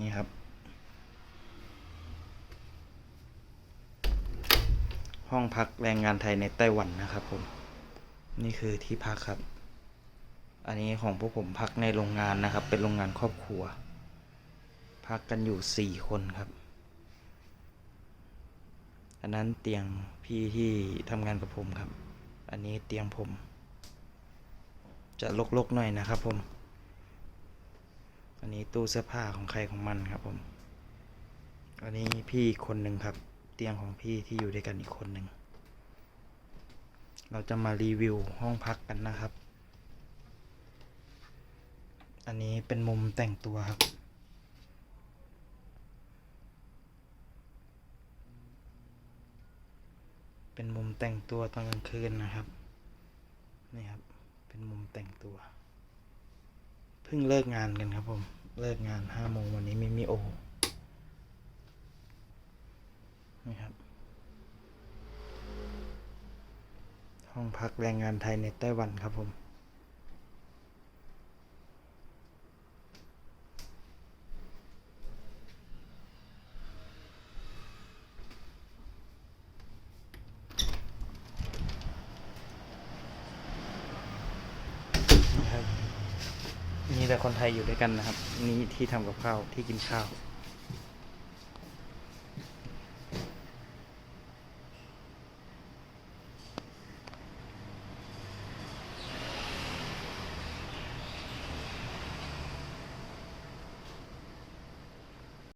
นี่ครับ ห้องพักแรงงานไทยในไต้หวันนะครับผม นี่คือที่พักครับ อันนี้ของพวกผมพักในโรงงานนะครับ เป็นโรงงานครอบครัว พักกันอยู่สี่คนครับ อันนั้นเตียงพี่ที่ทำงานกับผมครับ อันนี้เตียงผม จะลกๆหน่อยนะครับผม นนี้ตู้เสื้อผ้าของใครของมันครับผม อันนี้พี่คนหนึ่งครับ เตียงของพี่ที่อยู่ด้วยกันอีกคนหนึ่ง เราจะมารีวิวห้องพักกันนะครับ อันนี้เป็นมุมแต่งตัวครับเป็นมุมแต่งตัวตอนกลางคืนนะครับ นี่ครับ เป็นมุมแต่งตัว เพิ่งเลิกงานกันครับผม เลิกงานห้าโมงวันนี้ไม่มีโอนี่ครับ ห้องพักแรงงานไทยในไต้หวันครับผมนี่ครับ มีแต่คนไทยอยู่ด้วยกันนะครับ นี่ที่ทำกับข้าวที่กินข้าว